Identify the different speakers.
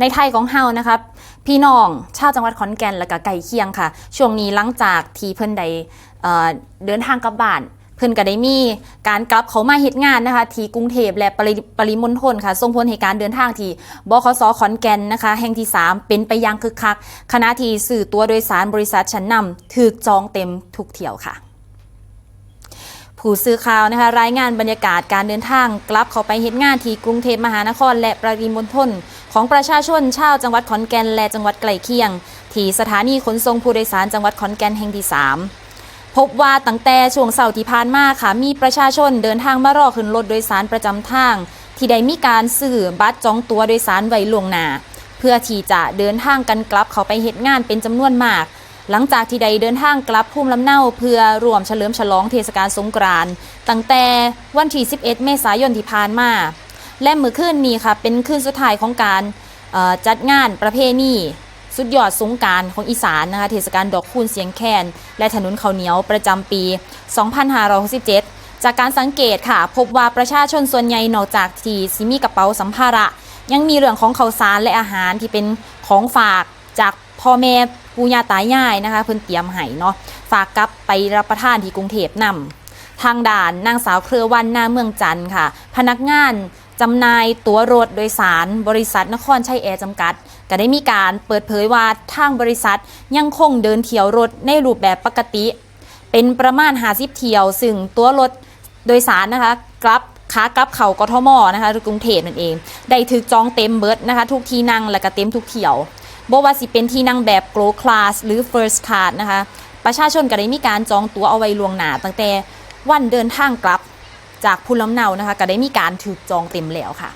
Speaker 1: ในไทยของเฮานะครับพี่น้องชาวจังหวัดขอนแก่นและก็ไก่เคียงค่ะ ช่วงนี้หลังจากที่เพิ่นได้เอ่อเดินทางกลับบ้านเพิ่นก็ได้มีการกลับเขามาเฮ็ดงานนะคะที่กรุงเทพและปริปริมณฑลค่ะส่งผลให้การเดินทางที่บขสขอนแก่นนะคะ แห่งที่ 3 เป็นไปอย่างคึกคักขณะที่สื่อตัวโดยสารบริษัทชั้นนำถูกจองเต็มทุกเที่ยวค่ะ ผู้สื่อข่าวนะคะรายงานบรรยากาศการเดินทาง กลับเข้าไปเฮ็ดงานที่กรุงเทพมหานคร และปริมณฑลของประชาชนชาวจังหวัดขอนแก่นและจังหวัดใกล้เคียง ที่สถานีขนส่งผู้โดยสารจังหวัดขอนแก่นแห่งที่ 3 พบว่าตั้งแต่ช่วงเสาร์ที่ผ่านมาค่ะมีประชาชนเดินทางมารอขึ้นรถโดยสารประจำทาง ที่ได้มีการซื้อบัตรจองตั๋วโดยสารไว้ล่วงหน้าเพื่อที่จะเดินทางกันกลับเข้าไปเฮ็ดงานเป็นจำนวนมาก หลังจากที่ได้เดินทางกลับภูมิลำเนาเพื่อรวมเฉลิมฉลองเทศกาลสงกรานต์ตั้งแต่วันที่ 11 เมษายนที่ผ่านมา และเมื่อคืนนี้ค่ะเป็นคืนสุดท้ายของการจัดงานประเพณีสุดยอดสงกรารของอีสานนะคะเทศกาลดอกคูณเสียงแคนและถนนข้าวเหนียวประจำปี 2567 จากการสังเกตค่ะ พบว่าประชาชนส่วนใหญ่นอกจากที่สิมีกระเป๋าสัมภาระ ยังมีเรื่องของข้าวสารและอาหารที่เป็นของฝากจาก พ่อแม่ปู่ย่าตายายนะคะ เพิ่นเตรียมให้เนาะฝากกลับไปรับประทานที่กรุงเทพนำทางด่านนางสาวเครือวันหน้าเมืองจันทร์ค่ะ พนักงานจำหน่ายตั๋วรถโดยสารบริษัทนครชัยแอร์จำกัด ก็ได้มีการเปิดเผยว่าทางบริษัทยังคงเดินเที่ยวรถในรูปแบบปกติ เป็นประมาณ50เที่ยว ซึ่งตั๋วรถโดยสารนะคะกลับขากลับเขากทมนะคะหรือกรุงเทพนั่นเอง ได้ถึกจองเต็มเบิดนะคะ ทุกที่นั่งและก็เต็มทุกเที่ยว บ่ว่าสิเป็นที่นั่งแบบ Go Class หรือ First Class นะคะ ประชาชนก็ได้มีการจองตั๋วเอาไว้ล่วงหน้าตั้งแต่วันเดินทางกลับจากภูมิลำเนานะคะก็ได้มีการถูกจองเต็มแล้วค่ะ